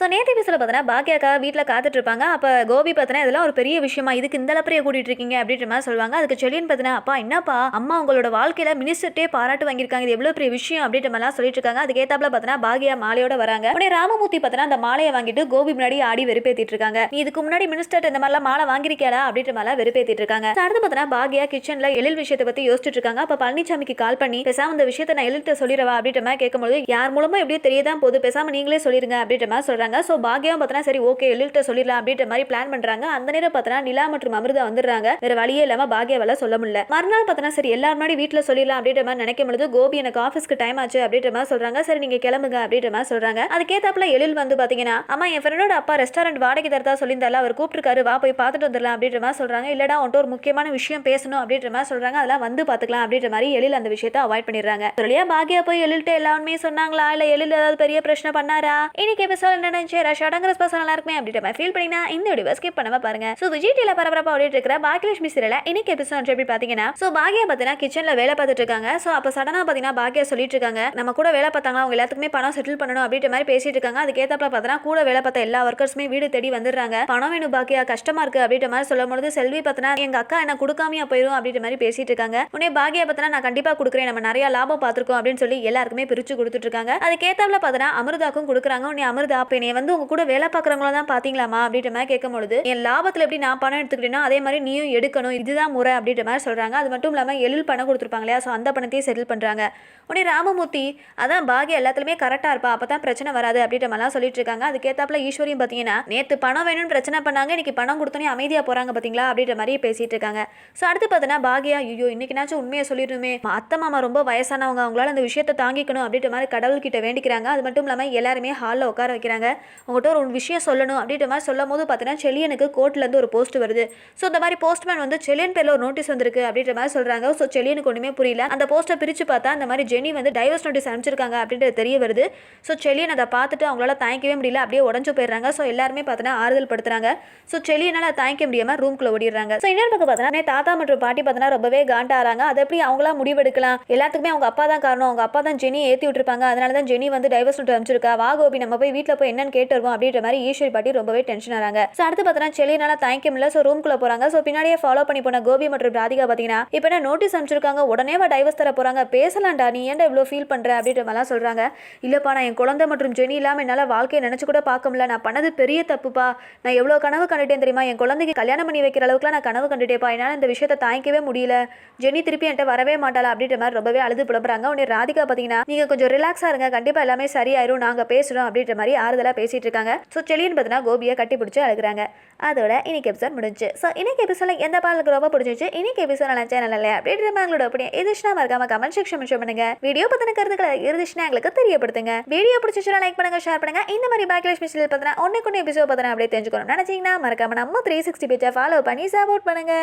So நேற்று எபிசோட பார்த்தீங்கன்னா பாக்கியாக்கா வீட்டில் காத்துட்ருப்பாங்க. அப்போ கோபி பார்த்தீங்கன்னா இதெல்லாம் ஒரு பெரிய விஷயமா இதுக்கு இந்த அளப்பறையை கூட்டிகிட்டு இருக்கீங்க அப்படின்ற மாதிரி சொல்லுவாங்க. அதுக்கு செலியன் பார்த்தீங்கன்னா அப்பா என்னப்பா அம்மா உங்களோட வாழ்க்கையில் மினிஸ்டர்ட்டே பாராட்டு வாங்கியிருக்காங்க. இது எவ்வளோ பெரிய விஷயம் அப்படின்ற மாதிரிலாம் சொல்லிட்டு இருக்காங்க. அதுக்கு ஏத்தாப்புல பார்த்தீங்கன்னா பாகியா மாலையோட வராங்க. உடனே ராமமூர்த்தி பார்த்தீங்கன்னா அந்த மாலையை வாங்கிட்டு கோபி முன்னாடி ஆடி வெறுப்பேற்றிட்டு இருக்காங்க. நீ இதுக்கு முன்னாடி மினிஸ்டர் இந்த மாதிரிலாம் மாலை வாங்கியிருக்கியாடா அப்படின்ற மாதிரிலாம் வெறுப்பேற்றிட்டு இருக்காங்க. அடுத்து பார்த்தீங்கன்னா பாக்யா கிச்சனில் எழில் விஷயத்தை பற்றி யோசிச்சுட்டு இருக்காங்க. அப்போ பழனிசாமிக்கு கால் பண்ணி பேசாம இந்த விஷயத்தை நான் எழில்கிட்ட சொல்லிடவா? அப்படின்ற மாதிரி கேட்கும்போது யார் மூலமாக எப்படியோ தெரியதான் போது பேசாமல் நீங்களே சொல்லிடுங்க அப்படின்ற மாதிரி பண்ணுறாங்க ஸோ பாகியாவும் பார்த்தனா சரி ஓகே எழில்கிட்ட சொல்லிடலாம் அப்படின்ற மாதிரி பிளான் பண்றாங்க. அந்த நேரம் பார்த்தனா நிலா மற்றும் அமிர்தா வந்துடுறாங்க. வேற வழியே இல்லாம பாக்யாவால் சொல்ல முடியல. மறுநாள் பார்த்தனா சரி எல்லாரும் முன்னாடி வீட்டில் சொல்லிடலாம் அப்படின்ற மாதிரி நினைக்கும் பொழுது கோபி எனக்கு ஆஃபீஸ்க்கு டைம் ஆச்சு அப்படின்ற மாதிரி சொல்றாங்க. சரி நீங்க கிளம்புங்க அப்படின்ற மாதிரி சொல்றாங்க. அதுக்கேத்தாப்புல எழில் வந்து பார்த்தீங்கன்னா அம்மா என் ஃப்ரெண்டோட அப்பா ரெஸ்டாரண்ட் வாடகை தரதா சொல்லியிருந்தால அவர் கூப்பிட்டுருக்காரு வா போய் பார்த்துட்டு வந்துடலாம் அப்படின்ற மாதிரி சொல்றாங்க. இல்லைடா அவன்ட்டு ஒரு முக்கியமான விஷயம் பேசணும் அப்படின்ற மாதிரி சொல்றாங்க. அதெல்லாம் வந்து பார்த்துக்கலாம் அப்படின்ற மாதிரி எழில் அந்த விஷயத்தை அவாய்ட் பண்ணிடுறாங்க. சொல்லியா பாக்கியா போய் எழில்கிட்ட எல்லாருமே சொன்னாங்களா? இல்லை எழில் ஏதாவது பெரிய பிரச்சனை பண்ணாரா? இன்னைக்கு எபிசோட் என்ன நினைச்சு ஷேர் அடங்குற ஸ்பெஷல் நல்லா இருக்குமே அப்படின்ற மாதிரி ஃபீல் பண்ணினா இந்த வீடியோ ஸ்கிப் பண்ணாம பாருங்க. ஸோ விஜய் டில பரபரப்பா ஓடிட்டு இருக்கிற பாக்கியலட்சுமி சீரியல இன்னைக்கு எபிசோட் எப்படி பாத்தீங்கன்னா ஸோ பாக்கியா பார்த்தீங்கன்னா கிச்சன்ல வேலை பார்த்துட்டு இருக்காங்க. ஸோ அப்போ சடனா பார்த்தீங்கன்னா பாக்கியா சொல்லிட்டு இருக்காங்க நம்ம கூட வேலை பார்த்தாங்களா அவங்க எல்லாத்துக்குமே பணம் செட்டில் பண்ணணும் அப்படின்ற மாதிரி பேசிட்டு இருக்காங்க. அதுக்கேத்தாப்புல பார்த்தீங்கன்னா கூட வேலை பார்த்த எல்லா ஒர்க்கர்ஸுமே வீடு தேடி வந்துடுறாங்க. பணம் வேணும் பாக்கியா கஷ்டமா இருக்கு அப்படின்ற மாதிரி சொல்லும் பொழுது செல்வி பார்த்தனா எங்க அக்கா என்ன கொடுக்காமையா போயிடும் அப்படின்ற மாதிரி பேசிட்டு இருக்காங்க. உடனே பாகியா பார்த்தனா நான் கண்டிப்பா கொடுக்குறேன் நம்ம நிறைய லாபம் பார்த்துருக்கோம் அப்படின்னு சொல்லி எல்லாருக்குமே பிரிச்சு கொடுத்துட்டு இருக்காங்க. அதுக்கேத்தாப்புல பார்த்தனா அமிர்தாக்கும் கொடுக்குறாங்க. உடனே அமிர்தா அப்ப என்னைய வந்து உங்க கூட வேலை பார்க்குறவங்கள தான் பார்த்தீங்களாமா அப்படின்ற மாதிரி கேட்கும் பொழுது என் லாபத்தில் எப்படி நான் பணம் எடுத்துக்கிட்டேன்னா அதே மாதிரி நீயும் எடுக்கணும் இதுதான் முறை அப்படின்ற மாதிரி சொல்கிறாங்க அது மட்டும் இல்லாமல் எழில் பணம் கொடுத்துருப்பாங்க இல்லையா? ஸோ அந்த பணத்தையும் செட்டில் பண்ணுறாங்க உடனே ராமமூர்த்தி அதான் பாகிய எல்லாத்துலேயுமே கரெக்டாக இருப்பா அப்போ தான் பிரச்சனை வராது அப்படின்ற மாதிரிலாம் சொல்லிட்டு இருக்காங்க. அதுக்கேற்றாப்புல ஈஸ்வரியும் பார்த்தீங்கன்னா நேற்று பணம் வேணும்னு பிரச்சனை பண்ணாங்க இன்னைக்கு பணம் கொடுத்தோன்னே அமைதியாக போகிறாங்க பார்த்தீங்களா அப்படின்ற மாதிரி பேசிட்டு இருக்காங்க. ஸோ அடுத்து பார்த்தீங்கன்னா பாகியா ஐயோ இன்னைக்குனாச்சும் உண்மையை சொல்லிடுமே அத்தை மாமா ரொம்ப வயசானவங்க அவங்களால அந்த விஷயத்தை தாங்கிக்கணும் அப்படின்ற மாதிரி கடவுள்கிட்ட வேண்டிக்கிறாங்க. அது மட்டும் இல்லாமல் எல்லாருமே ஹாலில் உட்கார வைக்கிறாங்க. உங்கள்கிட்ட ஒரு விஷயம் சொல்லணும் அப்படின்ற மாதிரி சொல்லும் போது பார்த்தீங்கன்னா செலியனுக்கு கோர்ட்லேருந்து ஒரு போஸ்ட் வருது. ஸோ இந்த மாதிரி போஸ்ட்மேன் வந்து செலியன் பேரில் ஒரு நோட்டீஸ் வந்திருக்கு அப்படின்ற மாதிரி சொல்கிறாங்க ஸோ செலியனுக்கு ஒன்றுமே புரியல. அந்த போஸ்ட்டை பிரித்து பார்த்தா அந்த மாதிரி ஜெனி வந்து டைவர்ஸ் நோட்டீஸ் அனுப்பிச்சிருக்காங்க அப்படின்றது தெரிய வருது. ஸோ செலியன் அதை பார்த்துட்டு அவங்களால தாங்கிக்கவே முடியல. அப்படியே உடஞ்சு போயிடுறாங்க. ஸோ எல்லாருமே பார்த்தீங்கன்னா ஆறுதல் படுத்துறாங்க ஸோ செலியனால் தாங்கிக்க முடியாமல் ரூம்குள்ளே ஓடிடுறாங்க. ஸோ இன்னொரு பக்கம் பார்த்தீங்கன்னா தாத்தா மற்றும் பாட்டி பார்த்தீங்கன்னா ரொம்பவே காண்டாகிறாங்க அதை எப்படி அவங்களா முடிவெடுக்கலாம்? எல்லாத்துக்குமே அவங்க அப்பா தான் காரணம். அவங்க அப்பா தான் ஜெனி ஏற்றி விட்டுருப்பாங்க. அதனால தான் ஜெனி வந்து டைவர்ஸ் நோட் அனுப்பிச்சிருக்கா. வா கோபி நம்ம போய் வீட்டில் போய் என்னன்னு கேட்டு வருவோம் அப்படின்ற மாதிரி ஈஸ்வரி பாட்டி ரொம்பவே டென்ஷன் ஆறாங்க. ஸோ அடுத்து பார்த்தீங்கன்னா செலினால தாங்கிக்க முடியல ஸோ ரூம்குள்ள போறாங்க. ஸோ பின்னாடியே ஃபாலோ பண்ணி போன கோபி மற்றும் ராதிகா பார்த்தீங்கன்னா இப்போ என்ன நோட்டீஸ் அனுப்பிச்சிருக்காங்க உடனே டைவர்ஸ் தர போறாங்க. பேசலாம்டா நீ ஏன்டா இவ்வளோ ஃபீல் பண்ற அப்படின்ற மாதிரிலாம் சொல்றாங்க. இல்லப்பா நான் என் குழந்தை மற்றும் ஜெனி இல்லாமல் என்னால் வாழ்க்கையை நினச்சி கூட பார்க்க முடியல. நான் பண்ணது பெரிய தப்புப்பா. நான் எவ்வளோ கனவு கண்டுட்டேன் தெரியுமா? என் குழந்தைக்கு கல்யாணம் பண்ணி வைக்கிற அளவுக்குலாம் நான் கனவு கண்டுட்டேப்பா என்னால் இந்த விஷயத்தை தாங்கிக்கவே முடியல. ஜெனி திருப்பி என்கிட்ட வரவே மாட்டாளா அப்படின்ற மாதிரி ரொம்பவே அழுது புலம்புறாங்க. உடனே ராதிகா பார்த்தீங்கன்னா நீங்கள் கொஞ்சம் ரிலாக்ஸாக இருங்க. கண்டிப்பாக எல்லாமே சரியாயிரும். நாங்கள் பேசுகிறோம் அப்படின்ற மாதிரி ஆறுதலாக பேசிட்டு இருக்காங்க ஸோ செலியன் பார்த்தீங்கன்னா கோபியை கட்டி பிடிச்சி அழுகுறாங்க. அதோட இன்னைக்கு எபிசோட் முடிஞ்சு ஸோ இன்னைக்கு எபிசோட எந்த பாடலுக்கு ரொம்ப பிடிச்சிச்சு இன்னைக்கு எபிசோட் நல்லா சேனல் இல்லை அப்படின்ற எங்களோட அப்படியே எதிர்ஷ்னா மறக்காம கமெண்ட் செக்ஷன் மென்ஷன் பண்ணுங்க. வீடியோ பத்தின கருத்துக்களை இருந்துச்சுன்னா எங்களுக்கு தெரியப்படுத்துங்க. வீடியோ பிடிச்சிச்சுன்னா லைக் பண்ணுங்க ஷேர் பண்ணுங்க. இந்த மாதிரி பேக்லேஷ் சீரியல் பார்த்தீங்கன்னா ஒன்னுக்கு கொண்டு எபிசோட் பார்த்தீங்கன்னா அப்படியே தெரிஞ்சுக்கணும் நினைச்சீங்கன்னா மறக்காம நம்ம த்ரீ சிக்ஸ்டி பேஜை ஃபாலோ பண்ணி சப்போர்ட் பண்ணுங்க.